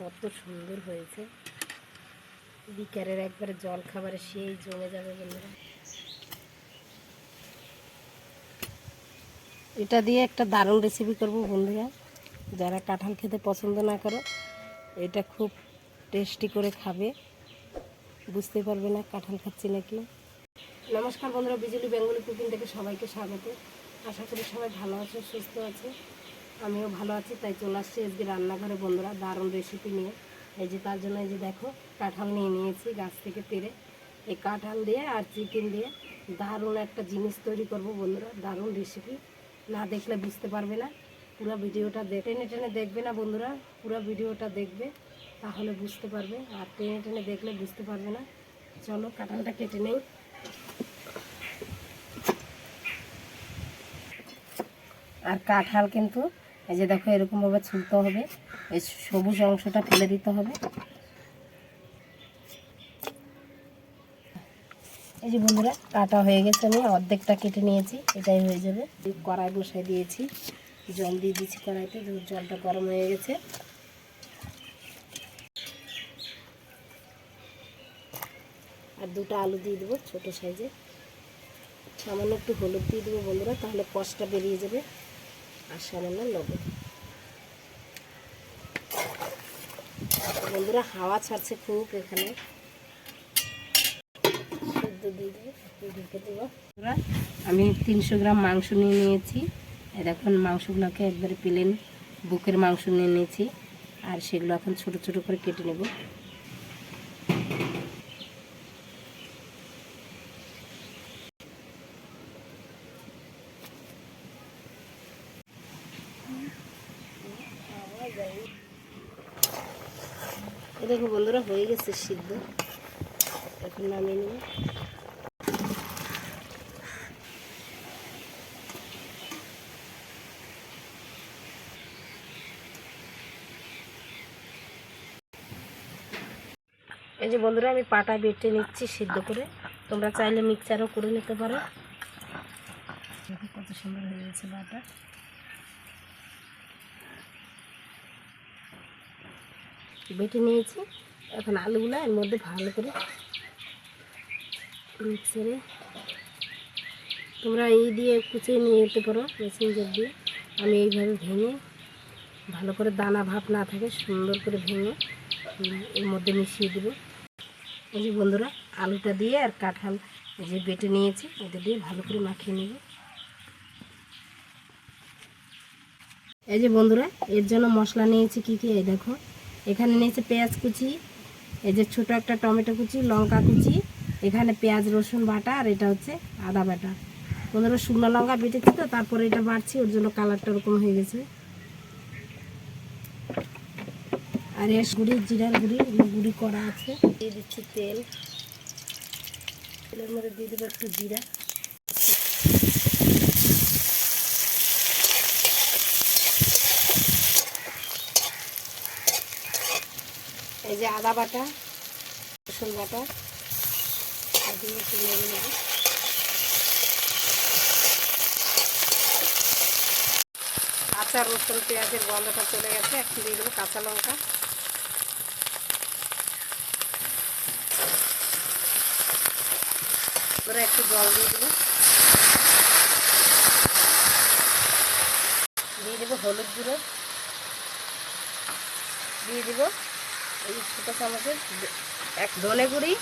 কত সুন্দর হয়েছে। বিকারের একবারে জল খাবারে সেই জমে যাবে বন্ধুরা। এটা দিয়ে একটা দারুণ রেসিপি করব বন্ধুরা। যারা কাঁঠাল খেতে পছন্দ না করো, এটা খুব টেস্টি করে খাবে। বুঝতে পারবে না কাঁঠাল খাচ্ছি নাকি। নমস্কার বন্ধুরা, বিজুলি বেঙ্গলি কুকিং থেকে সবাইকে স্বাগত। আশা করি সবাই ভালো আছে সুস্থ আছে আমিও ভালো আছি, তাই চলে আসছি আজকে রান্নাঘরে। বন্ধুরা, দারুণ রেসিপি নিয়ে। এই যে তার জন্য এই যে দেখো, কাঁঠাল নিয়ে নিয়েছি গাছ থেকে পেরে। এই কাঁঠাল দিয়ে আর চিকেন দিয়ে দারুণ একটা জিনিস তৈরি করব বন্ধুরা, দারুণ রেসিপি না দেখলে বুঝতে পারবে না। পুরো ভিডিওটা দে- টেনে টেনে দেখবে না বন্ধুরা, পুরো ভিডিওটা দেখবে, তাহলে বুঝতে পারবে। আর টেনে টেনে দেখলে বুঝতে পারবে না। চলো, কাঁঠালটা কেটে নেই। আর কাঁঠাল কিন্তু এই যে দেখো এরকমভাবে ছুলতে হবে। এই সবুজ অংশটা ফেলে দিতে হবে। এই যে বন্ধুরা, কাটা হয়ে গেছে। আমি অর্ধেকটা কেটে নিয়েছি, এটাই হয়ে যাবে। কড়াই বসাই দিয়েছি। জল দিয়ে দিয়েছি কড়াইতে জলটা গরম হয়ে গেছে। আর দুটো আলু দিয়ে দেবো ছোটো সাইজে। সামান্য একটু হলুদ দিয়ে দেবো বন্ধুরা, তাহলে কষটা বেরিয়ে যাবে। আর সামান্য লবণ। বন্ধুরা, হাওয়া ছাড়ছে খুব এখানে। আমি তিনশো গ্রাম মাংস নিয়ে নিয়েছি। এই দেখুন, মাংসগুলোকে একবারে প্লেন বুকের মাংস নিয়ে নিয়েছি। আর সেগুলো এখন ছোট ছোট করে কেটে নেব এই দেখো বন্ধুরা, হয়ে গেছে সিদ্ধ। এখন নামিয়ে নেব। এই যে বন্ধুরা, আমি পাটা বেটে নিচ্ছি সিদ্ধ করে। তোমরা চাইলে মিক্সারও করে নিতে পারো। কত সুন্দর হয়ে গেছে বাটা বেটে নিয়েছি। এখন আলুগুলো এর মধ্যে ভালো করে মিক্সারে তোমরা এই দিয়ে কুচিয়ে নিয়ে যেতে পারো মেসেঞ্জার দিয়ে। আমি এইভাবে ভেঙে ভালো করে দানা ভাব না থাকে, সুন্দর করে ভেঙে এর মধ্যে মিশিয়ে দেবো। এই যে বন্ধুরা, আলুটা দিয়ে আর কাঁঠাল যে বেটে নিয়েছি, এটা দিয়ে ভালো করে মাখিয়ে নেব। এই যে বন্ধুরা, এর জন্য মশলা নিয়েছি কী কী? এই দেখো। এখানে নিয়েছে পেঁয়াজ কুচি, এই যে ছোটো একটা টমেটো কুচি, লঙ্কা কুচি, এখানে পেঁয়াজ, রসুন বাটা, আর এটা হচ্ছে আদা বাটা। বন্ধুরা, শুকনো লঙ্কা বেটেছি তো, তারপরে এটা বাড়ছি, ওর জন্য কালারটা ওরকম হয়ে গেছে। আর এর গুঁড়ি, জিরার গুঁড়ি গুঁড়ি করা আছে। দিয়ে দিচ্ছি তেল। তেলের মধ্যে দিয়ে দেবো একটু জিরা। এই যে আদা বাটা, রসুন বাটা, আর দিয়ে একটু কাঁচা রসুন, পেঁয়াজের গন্ধটা চলে গেছে এখন দিয়ে দেবো কাঁচা লঙ্কা। এবারে একটু জল দিয়ে দেবো। দিয়ে দেবো হলুদ গুঁড়ো। দিয়ে দেবো এই ছোটো চামচের এক ধনে গুঁড়ি,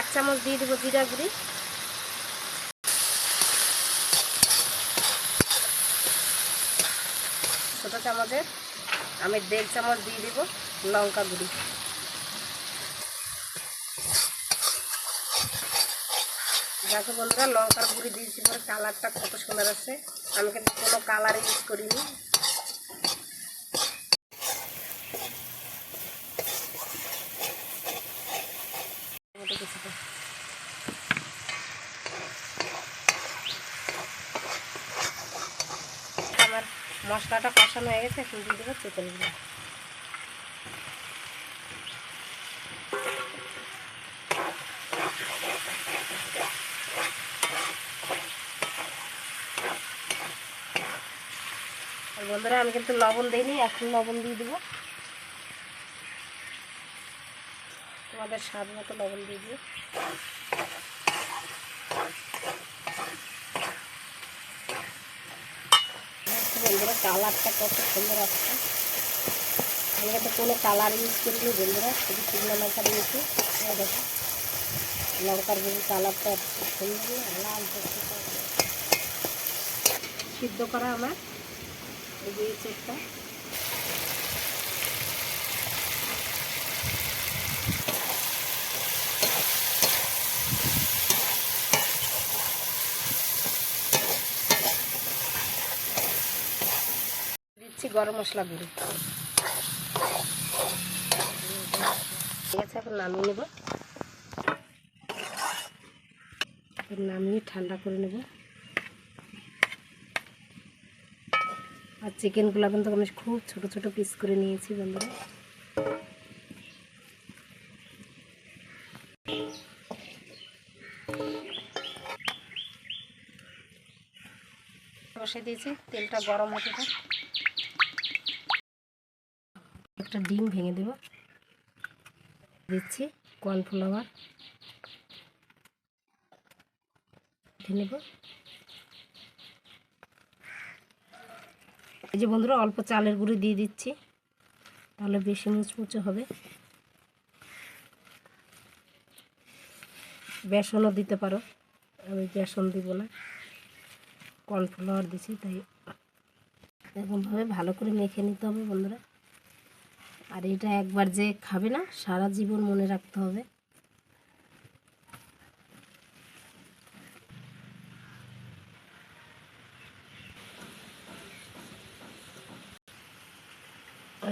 এক চামচ দিয়ে দেবো জিরা গুঁড়ি। ছোটো চামচের আমি দেড় চামচ দিয়ে দিব লঙ্কা গুঁড়ি। দেখো বন্ধুরা, লঙ্কার গুঁড়ি দিয়েছি পরে কালারটা কত সুন্দর আছে আমি কিন্তু কোনো কালার ইউজ করিনি টমেটো কুচিটা। আমার মশলাটা কষানো হয়ে গেছে, এখন দিয়ে দেবো আর বন্ধুরা, আমি কিন্তু লবণ দিইনি, এখন লবণ দিয়ে দেবো। তোমাদের স্বাদ মতো লবণ দিয়ে দিই বন্ধুরা কালারটা কত সুন্দর আসছে। আমি তো কোনো কালার ইউজ করিনি বন্ধুরা, শুধু শুকনো লঙ্কা দিয়েছি। দেখো, লঙ্কার যদি কালারটা সুন্দর সিদ্ধ করা আমার এই চেকটা দিচ্ছি গরম মশলা গুঁড়ো। ঠিক আছে, এখন নামিয়ে নেব। নামিয়ে ঠান্ডা করে নেব। আর চিকেনগুলো কিন্তু আমি খুব ছোট ছোট পিস করে নিয়েছি বন্ধুরা। বসে দিয়েছি, তেলটা গরম হতে থাক। একটা ডিম ভেঙে দেব। দিচ্ছি কর্নফ্লাওয়ার নেব। এই যে বন্ধুরা, অল্প চালের গুঁড়ো দিয়ে দিচ্ছি। তাহলে বেশি মুচমুচে হবে। বেসনও দিতে পারো। আমি বেসন দিব না। কর্নফ্লাওয়ার দিছি তাই। এরকমভাবে ভালো করে মেখে নিতে হবে বন্ধুরা। আর এটা একবার যে খাবে না, সারা জীবন মনে রাখতে হবে।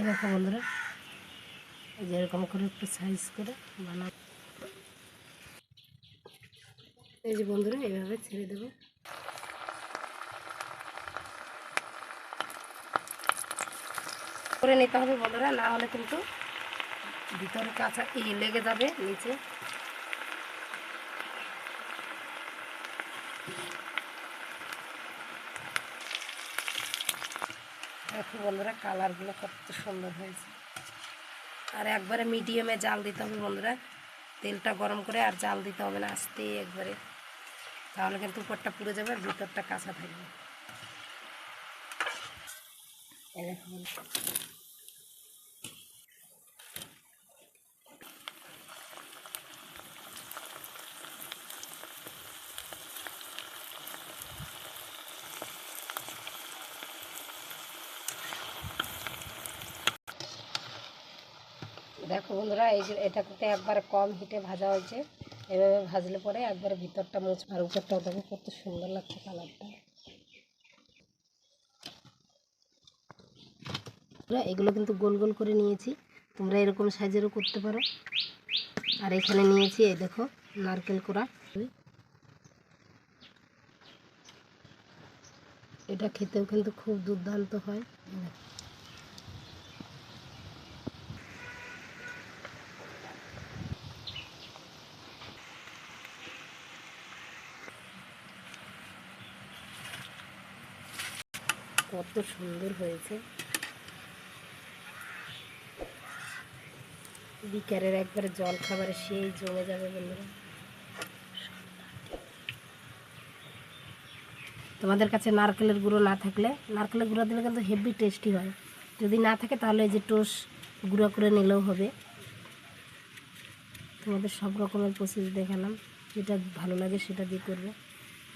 দেখো বন্ধুরা, এই যে এরকম করে একটু সাইজ করে বানা এই যে বন্ধুরা এইভাবে ছেড়ে দেবো। করে নিতে হবে বন্ধুরা, না হলে কিন্তু ভিতরে কাঁচা ই লেগে যাবে নিচে। দেখো বন্ধুরা, কালারগুলো কত সুন্দর হয়েছে। আর একবারে মিডিয়ামে জাল দিতে হবে বন্ধুরা, তেলটা গরম করে আর জাল দিতে হবে না, আস্তে একবারে। তাহলে কিন্তু উপরটা পুড়ে যাবে আর ভিতরটা কাঁচা থাকবে এই দেখো বন্ধুরা। এই যে এটা একবারে কম হিটে ভাজা হয়েছে এভাবে ভাজলে পরে একবারে ভিতরটা মুচ আর উপরটাও দেখো কত সুন্দর লাগছে কালারটা বন্ধুরা, এগুলো কিন্তু গোল গোল করে নিয়েছি। তোমরা এরকম সাইজেরও করতে পারো। আর এখানে নিয়েছি এই দেখো নারকেল কোড়া। এটা খেতেও কিন্তু খুব দুর্দান্ত হয়। কত সুন্দর হয়েছে। বিকারের একবারে জল খাবারে সেই জমে যাবে বন্ধুরা। তোমাদের কাছে নারকেলের গুঁড়ো না থাকলে, নারকেলের গুঁড়ো দিলে কিন্তু হেভি টেস্টি হয়। যদি না থাকে তাহলে এই যে টোস গুঁড়ো করে নিলেও হবে। তোমাদের সব রকমের প্রসেস দেখালাম। যেটা ভালো লাগে সেটা দিয়ে করবে।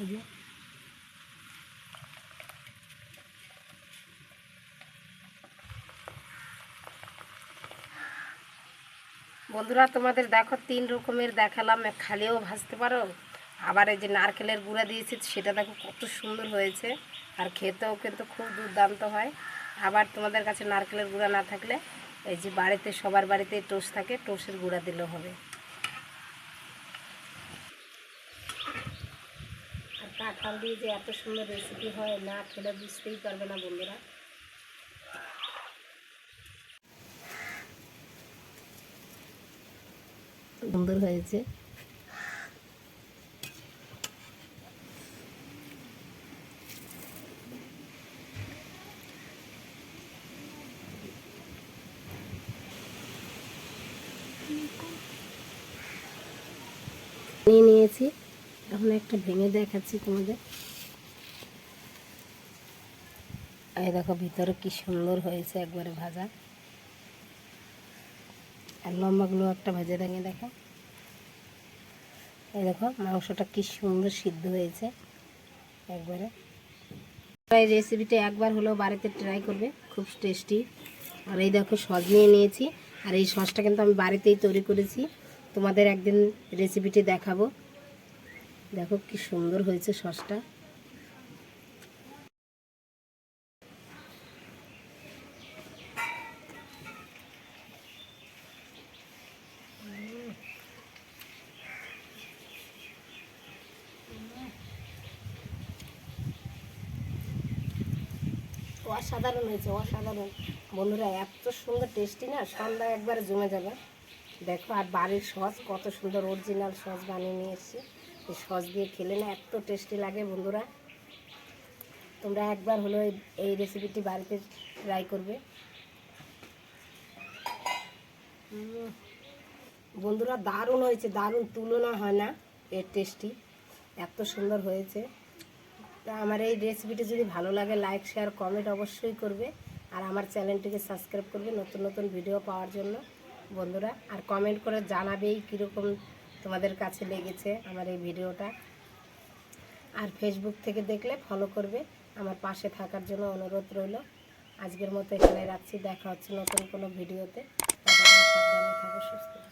এই যে বন্ধুরা, তোমাদের দেখো, তিন রকমের দেখালাম। খালিও ভাজতে পারো। আবার এই যে নারকেলের গুঁড়া দিয়েছি, সেটা দেখো কত সুন্দর হয়েছে। আর খেতেও কিন্তু খুব দুর্দান্ত হয়। আবার তোমাদের কাছে নারকেলের গুঁড়া না থাকলে এই যে বাড়িতে, সবার বাড়িতে টোস থাকে টোসের গুঁড়া দিলেও হবে। আর কাঁঠাল দিয়ে যে এত সুন্দর রেসিপি হয়, না খেলে বুঝতেই পারবে না বন্ধুরা। সুন্দর হয়েছে। নিয়ে নিয়েছি। এখন একটা ভেঙে দেখাচ্ছি তোমাদের। এই দেখো, ভিতরে কি সুন্দর হয়েছে একবারে ভাজা। আর লম্বাগুলো একটা ভেজে ভেঙে দেখো। এই দেখো, মাংসটা কি সুন্দর সিদ্ধ হয়েছে একবারে। এই রেসিপিটা একবার হলেও বাড়িতে ট্রাই করবে, খুব টেস্টি আর এই দেখো, সস নিয়ে নিয়েছি। আর এই সসটা কিন্তু আমি বাড়িতেই তৈরি করেছি। তোমাদের একদিন রেসিপিটি দেখাবো। দেখো কি সুন্দর হয়েছে সসটা। অসাধারণ হয়েছে, অসাধারণ। বন্ধুরা, এত সুন্দর টেস্টি না? সন্ধ্যা একবারে জমে যাবে। দেখো, আর বাড়ির সস, কত সুন্দর অরিজিনাল সস বানিয়ে নিয়ে এসেছি। এই সস দিয়ে খেলে না এত টেস্টি লাগে বন্ধুরা। তোমরা একবার হলো এই- রেসিপিটি বাড়িতে ট্রাই করবে। বন্ধুরা, দারুণ হয়েছে, দারুণ তুলনা হয় না এর টেস্টি এত সুন্দর হয়েছে। আমার এই রেসিপিটি যদি ভালো লাগে লাইক শেয়ার কমেন্ট অবশ্যই করবে। আর আমার চ্যানেলটিকে সাবস্ক্রাইব করবে নতুন নতুন ভিডিও পাওয়ার জন্য। বন্ধুরা, আর কমেন্ট করে জানাবেই কীরকম তোমাদের কাছে লেগেছে আমার এই ভিডিওটা আর ফেসবুক থেকে দেখলে ফলো করবে। আমার পাশে থাকার জন্য অনুরোধ রইল। আজকের মতো এখানে রাখছি। দেখা হচ্ছে নতুন কোনো ভিডিওতে সাবধানে থাকো, সুস্থ।